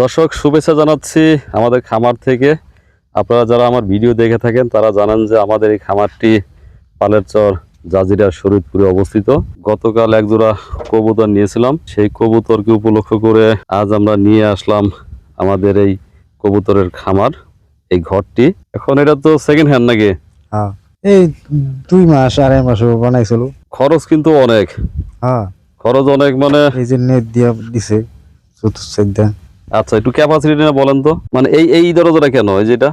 দর্শক শুভেচ্ছা জানাচ্ছি আমাদের খামার থেকে। আপনারা যারা আমার ভিডিও দেখে থাকেন তারা জানান যে আমাদের এই খামারটি পালের চর জাজিরা শরীদপুরে অবস্থিত। গতকাল এক জোড়া কবুতর নিয়েছিলাম। সেই কবুতরকে উপলক্ষ করে আজ আমরা নিয়ে আসলাম আমাদের এই কবুতরের খামার এই ঘরটি। এখন এটা তো সেকেন্ড হ্যান্ড নাকি? হ্যাঁ। এই দুই মাস আড়াই মাস বানাইছিল। খরচ কিন্তু অনেক। হ্যাঁ। খরচ অনেক মানে এই যে নেট দিয়া দিছে চতুর্থ আচ্ছা একটু ক্যাপাসিটি না বলেন তো। মানে এই এই দরজাটা কেন? এই যেটা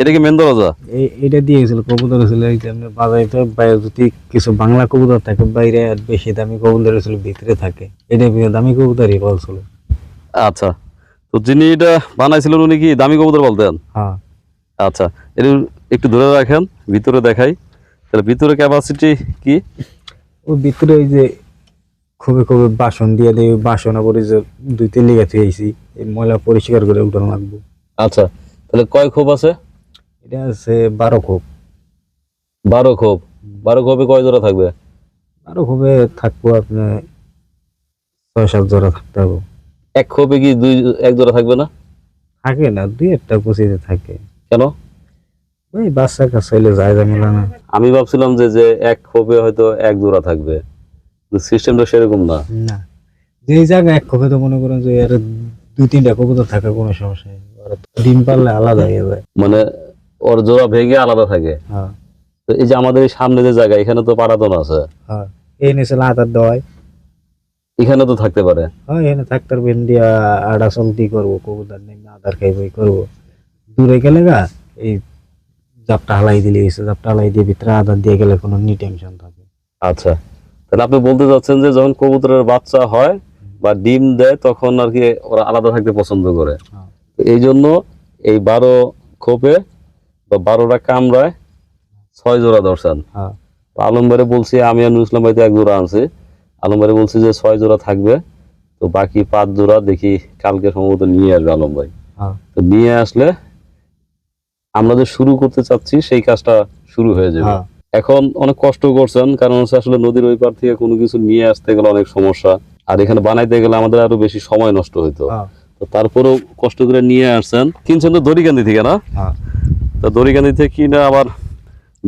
এটা? কি মেন দরজা? এই এটা দিয়ে গেছিল কবুতর ছিল এই যে বাজারে বাইরে যদি কিছু বাংলা কবুতর থাকে বাইরে আর বেশি দামি কবুতর ছিল ভিতরে থাকে। এটা দামি কবুতরই বলছিল। আচ্ছা তো যিনি এটা বানাইছিলেন উনি কি দামি কবুতর বলতেন? হ্যাঁ। আচ্ছা এটা একটু ধরে রাখেন ভিতরে দেখাই। তাহলে ভিতরে ক্যাপাসিটি কি? ওই ভিতরে ওই যে খুবই খুবই বাসন দিয়ে দিয়ে বাসন আবার যে দুই তিন লিগা থুয়েছি এই ময়লা পরিষ্কার করে উঠানো লাগবো। আচ্ছা তাহলে কয় খোপ আছে? এটা আছে বারো খোপ। বারো খোপ? বারো খোপে কয় জোড়া থাকবে? বারো খোপে থাকব আপনার ছয় সাত জোড়া থাকতে হবে। এক খোপে কি দুই এক জোড়া থাকবে না? থাকে না দুই একটা পঁচিশে থাকে। কেন? ওই বাচ্চা কাছে হইলে যায় ঝামেলা না। আমি ভাবছিলাম যে যে এক খোপে হয়তো এক জোড়া থাকবে। সিস্টেমটা সেরকম না। না যেই জায়গায় এক খোপে তো মনে করেন যে এর দুই তিনটা কবুতর থাকে কোনো সমস্যা নেই। ডিম পারলে আলাদা হয়ে যায়। মানে ওর জোড়া ভেঙে আলাদা থাকে। হ্যাঁ। তো এই যে আমাদের এই সামনে যে জায়গা এখানে তো পাড়াতন আছে। হ্যাঁ। এই নিচে আদার দেওয়ায় এখানে তো থাকতে পারে। হ্যাঁ এখানে থাকতার ভেন্ডিয়া আড়া চলতি করব কবুতর আদার খাইবই করব। দূরে গেলে গা এই জাপটা হালাই দিলে জাপটা হালাই দিয়ে ভিতরে আদার দিয়ে গেলে কোনো নি টেনশন থাকে। আচ্ছা। তাহলে আপনি বলতে চাচ্ছেন যে যখন কবুতরের বাচ্চা হয় বা ডিম দেয় তখন আর কি ওরা আলাদা থাকতে পছন্দ করে। এই জন্য এই বারো খোপে বা বারোটা কামড়ায় ছয় জোড়া দর্শন হ্যাঁ। আলমবারে বলছি আমি আর ইসলাম ভাই এক জোড়া আনছি। আলমবারে বলছি যে ছয় জোড়া থাকবে তো বাকি পাঁচ জোড়া দেখি কালকে সম্ভবত নিয়ে আসবে আলম ভাই হ্যাঁ। তো নিয়ে আসলে আমরা যে শুরু করতে চাচ্ছি সেই কাজটা শুরু হয়ে যাবে। হ্যাঁ। এখন অনেক কষ্ট করছেন কারণ হচ্ছে আসলে নদীর ওই পার থেকে কোনো কিছু নিয়ে আসতে গেলে অনেক সমস্যা। আর এখানে বানাইতে গেলে আমাদের আরও বেশি সময় নষ্ট হইতো। হ্যাঁ। তো তারপরেও কষ্ট করে নিয়ে আসছেন। কিনছেন তো দড়িকান্দি থেকে না? হ্যাঁ। তো দড়িকান্দি থেকে কিনে আবার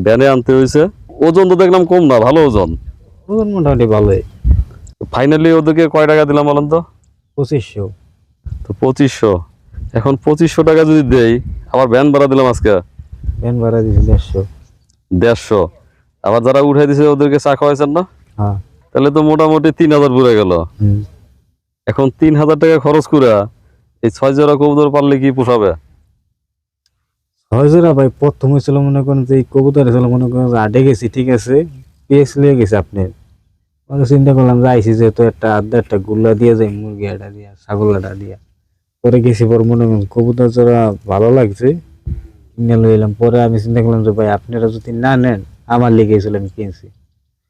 ভ্যানে আনতে হয়েছে ওজন তো দেখলাম কম না ভালো ওজন। ওজন মোটামুটি ভালোই। ফাইনালি ওদেরকে কয় টাকা দিলাম বলেন তো? পঁচিশশো। তো পঁচিশশো। এখন পঁচিশশো টাকা যদি দেই আবার ভ্যান ভাড়া দিলাম আজকে? ভ্যান ভাড়া দিয়েছি দেড়শো। দেড়শো। আবার যারা উঠাই দিছে ওদেরকে চা খাওয়াইছেন না? হ্যাঁ। তাহলে তো মোটামুটি তিন হাজার পুরে গেল। এখন তিন হাজার টাকা খরচ করে এই ছয় জোড়া কবুতর পারলে কি পোষাবে? হজরা ভাই প্রথম হয়েছিল মনে করেন যে এই কবুতর ছিল মনে করেন আডে গেছি ঠিক আছে? পেস লিয়ে গেছে আপনি পরে চিন্তা করলাম যে আইসি যেহেতু একটা আড্ডা একটা গুল্লা দিয়ে যায় মুরগি আটা দিয়া ছাগল আটা দিয়া। পরে গেছি পরে মনে করেন কবুতর জোড়া ভালো লাগছে কিনে লই এলাম পরে আমি চিন্তা করলাম যে ভাই আপনারা যদি না নেন আমার লেগে গেছিল আমি কিনছি।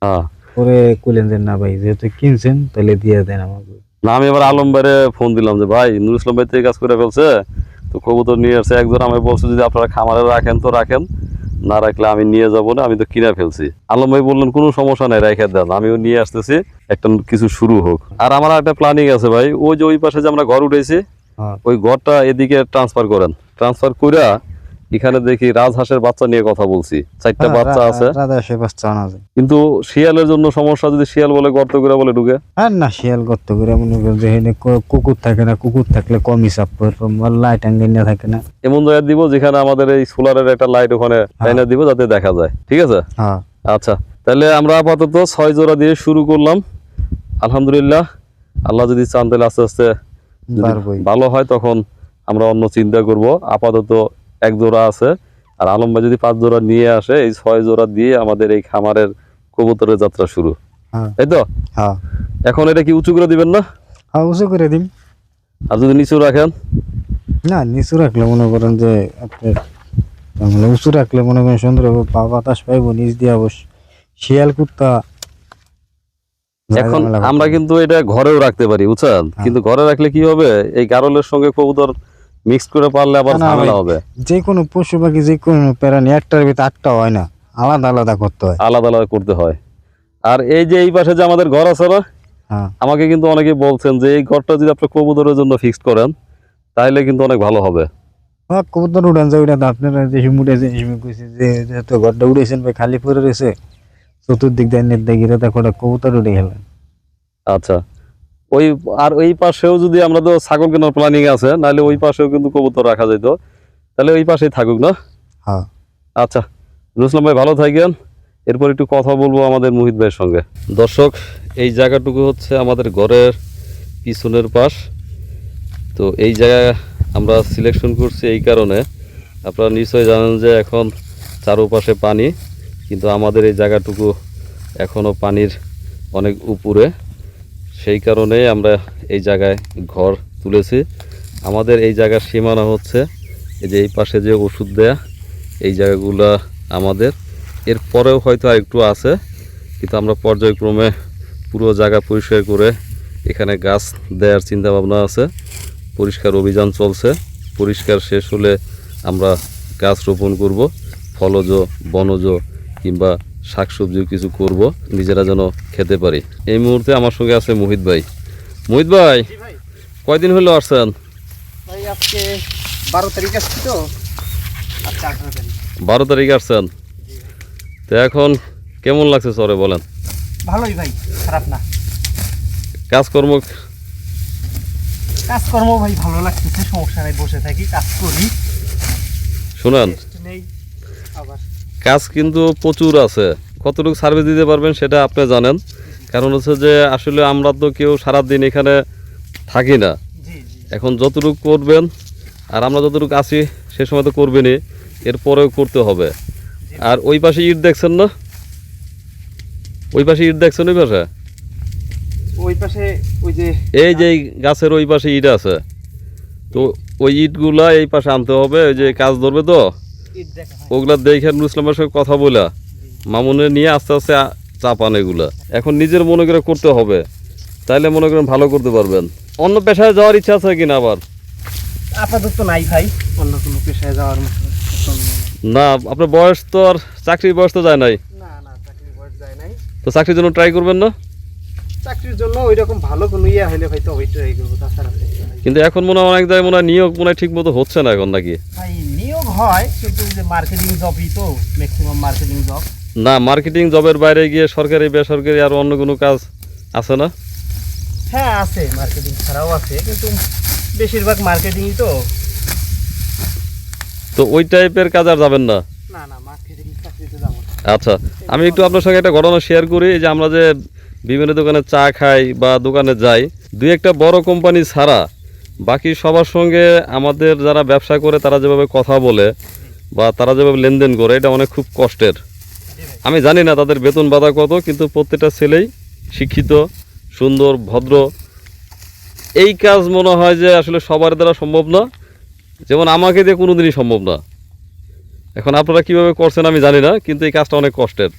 হ্যাঁ। পরে কইলেন যে না ভাই যেহেতু কিনছেন তাহলে দিয়ে দেন আমাকে। না আমি এবার আলম ভাইরে ফোন দিলাম যে ভাই নুর ইসলাম ভাই এই কাজ করে ফেলছে তো কবুতর নিয়ে আসছে। একজন আমি বলছে যদি আপনারা খামারে রাখেন তো রাখেন না রাখলে আমি নিয়ে যাব না আমি তো কিনে ফেলছি। আলম ভাই বললেন কোনো সমস্যা নাই রেখে দেন আমিও নিয়ে আসতেছি একটা কিছু শুরু হোক। আর আমার একটা প্ল্যানিং আছে ভাই ওই যে ওই পাশে যে আমরা ঘর উঠেছি হ্যাঁ। ওই ঘরটা এদিকে ট্রান্সফার করেন। ট্রান্সফার কইরা এখানে দেখি রাজহাঁসের বাচ্চা নিয়ে কথা বলছি। চারটা হ্যাঁ, বাচ্চা আছে। কিন্তু শিয়ালের জন্য সমস্যা যদি শিয়াল বলে গর্ত করে বলে ঢুকে? আর না শিয়াল করত করে মনে করেন যে এখানে কুকুর থাকে না কুকুর থাকলে কম হিসাব লাইট আঙ্গিনা থাকে না। এমন জায়গায় দিব যেখানে আমাদের এই সোলারের একটা লাইট ওখানে লাইনে দিব যাতে দেখা যায়। ঠিক আছে? হ্যাঁ। আচ্ছা তাহলে আমরা আপাতত ছয় জোড়া দিয়ে শুরু করলাম। আলহামদুলিল্লাহ আল্লাহ যদি চান তাহলে আস্তে আস্তে ভালো হয় তখন আমরা অন্য চিন্তা করব। আপাতত এক জোড়া আছে। আর আলম ভাই যদি পাঁচ জোড়া নিয়ে আসে এই ছয় জোড়া দিয়ে আমাদের এই খামারের কবুতরের যাত্রা শুরু। হ্যাঁ। তাই তো? হ্যাঁ। এখন এটা কি উঁচু করে দিবেন না? হ্যাঁ উঁচু করে দিন আর যদি নিচু রাখেন? না নিচু রাখলে মনে করেন যে আপনার উঁচু রাখলে মনে করেন সুন্দর পা বাতাস পাইবো নিচ দিয়ে অবশ্য শিয়াল কুত্তা। এখন আমরা কিন্তু এটা ঘরেও রাখতে পারি বুঝছেন? হ্যাঁ। কিন্তু ঘরে রাখলে কি হবে? এই গারলের সঙ্গে কবুতর মিক্স করে পারলে আবার ঝামেলা হবে। যে কোনো পশু পাখি যে কোনো প্রাণী একটার ভিতরে আটটা হয় না। আলাদা আলাদা করতে হয়। আলাদা আলাদা করতে হয়। আর এই যে এই পাশে যে আমাদের ঘর আছে না হ্যাঁ। আমাকে কিন্তু অনেকে বলছেন যে এই ঘরটা যদি আপনি কবুতরের জন্য ফিক্সড করেন তাইলে কিন্তু অনেক ভালো হবে। কবুতর উড়ান যায় উড়ান আপনারা যে উঠেছে হিসেবে কইছে যে যেহেতু ঘরটা উড়েছেন ভাই খালি পড়ে রয়েছে চতুর্দিক দিয়ে নেট দিয়ে দেখো কবুতর উড়ে গেলেন। আচ্ছা। ওই আর ওই পাশেও যদি আমরা তো ছাগল কেনার প্ল্যানিং আছে নাহলে ওই পাশেও কিন্তু কবুতর রাখা যেত। তাহলে ওই পাশেই থাকুক না? হ্যাঁ। আচ্ছা রুসলাম ভাই ভালো থাকেন। এরপর একটু কথা বলব আমাদের মোহিত ভাইয়ের সঙ্গে। দর্শক এই জায়গাটুকু হচ্ছে আমাদের ঘরের পিছনের পাশ। তো এই জায়গা আমরা সিলেকশন করছি এই কারণে। আপনারা নিশ্চয়ই জানেন যে এখন চারোপাশে পানি কিন্তু আমাদের এই জায়গাটুকু এখনও পানির অনেক উপরে। সেই কারণেই আমরা এই জায়গায় ঘর তুলেছি। আমাদের এই জায়গার সীমানা হচ্ছে এই যে এই পাশে যে ওষুধ দেয়া, এই জায়গাগুলো আমাদের। এরপরেও হয়তো আরেকটু আছে, কিন্তু আমরা পর্যায়ক্রমে পুরো জায়গা পরিষ্কার করে এখানে গাছ দেওয়ার চিন্তাভাবনা আছে। পরিষ্কার অভিযান চলছে। পরিষ্কার শেষ হলে আমরা গাছ রোপণ করব। ফলজ, বনজ কিংবা শাকসবজিও কিছু করব নিজেরা যেন খেতে পারি। এই মুহূর্তে আমার সঙ্গে আছে মোহিত ভাই। মোহিত ভাই কয়দিন হলো আসছেন? আজকে বারো তারিখ আসছি তো। আচ্ছা বারো তারিখ আসছেন? তো এখন কেমন লাগছে সরে বলেন। ভালোই ভাই খারাপ না। কাজকর্ম? কাজকর্ম ভাই ভালো লাগতেছে সমস্যা নাই বসে থাকি কাজ করি। শুনেন কাজ কিন্তু প্রচুর আছে। কতটুকু সার্ভিস দিতে পারবেন সেটা আপনি জানেন। কারণ হচ্ছে যে আসলে আমরা তো কেউ সারাদিন এখানে থাকি না। এখন যতটুকু করবেন আর আমরা যতটুকু আছি সে সময় তো করবেনই। এরপরেও করতে হবে। আর ওই পাশে ইট দেখছেন না? ওই পাশে ইট দেখছেন ওই পাশে? ওই পাশে ওই যে এই যে গাছের ওই পাশে ইট আছে। তো ওই ইটগুলা এই পাশে আনতে হবে। ওই যে কাজ ধরবে তো? দেখা ওগুলা দেখে নুসলামের সঙ্গে কথা বলা মামুনে নিয়ে আস্তে আস্তে চাপান এগুলা। এখন নিজের মনে করে করতে হবে। তাইলে মনে করেন ভালো করতে পারবেন। অন্য পেশায় যাওয়ার ইচ্ছা আছে কিনা আবার? আপাতত নাই ভাই। অন্য কোনো পেশায় যাওয়ার না আপনার বয়স তো আর চাকরির বয়স তো যায় নাই? তো চাকরির জন্য ট্রাই করবেন না? চাকরির জন্য ওই রকম ভালো কোনো ইয়ে হলে ভাই তো ওইটা এই করব তাছাড়া। কিন্তু এখন মনে হয় অনেক জায়গায় মনে হয় নিয়োগ মনে হয় ঠিক মতো হচ্ছে না এখন নাকি? হয় কিন্তু যে মার্কেটিং জবই তো ম্যাক্সিমাম মার্কেটিং জব না মার্কেটিং জবের বাইরে গিয়ে সরকারি বেসরকারি আর অন্য কোনো কাজ আছে না? হ্যাঁ আছে মার্কেটিং ছাড়াও আছে কিন্তু বেশিরভাগ মার্কেটিংই তো। তো ওই টাইপের কাজ আর যাবেন না? না না মার্কেটিং চাকরিতে যাব আচ্ছা আমি একটু আপনার সঙ্গে একটা ঘটনা শেয়ার করি যে আমরা যে বিভিন্ন দোকানে চা খাই বা দোকানে যাই দুই একটা বড় কোম্পানি ছাড়া বাকি সবার সঙ্গে আমাদের যারা ব্যবসা করে, তারা যেভাবে কথা বলে বা তারা যেভাবে লেনদেন করে, এটা অনেক খুব কষ্টের। আমি জানি না তাদের বেতন বাধা কত, কিন্তু প্রত্যেকটা ছেলেই শিক্ষিত, সুন্দর, ভদ্র। এই কাজ মনে হয় যে আসলে সবার দ্বারা সম্ভব না। যেমন আমাকে দিয়ে কোনোদিনই সম্ভব না। এখন আপনারা কীভাবে করছেন আমি জানি না, কিন্তু এই কাজটা অনেক কষ্টের।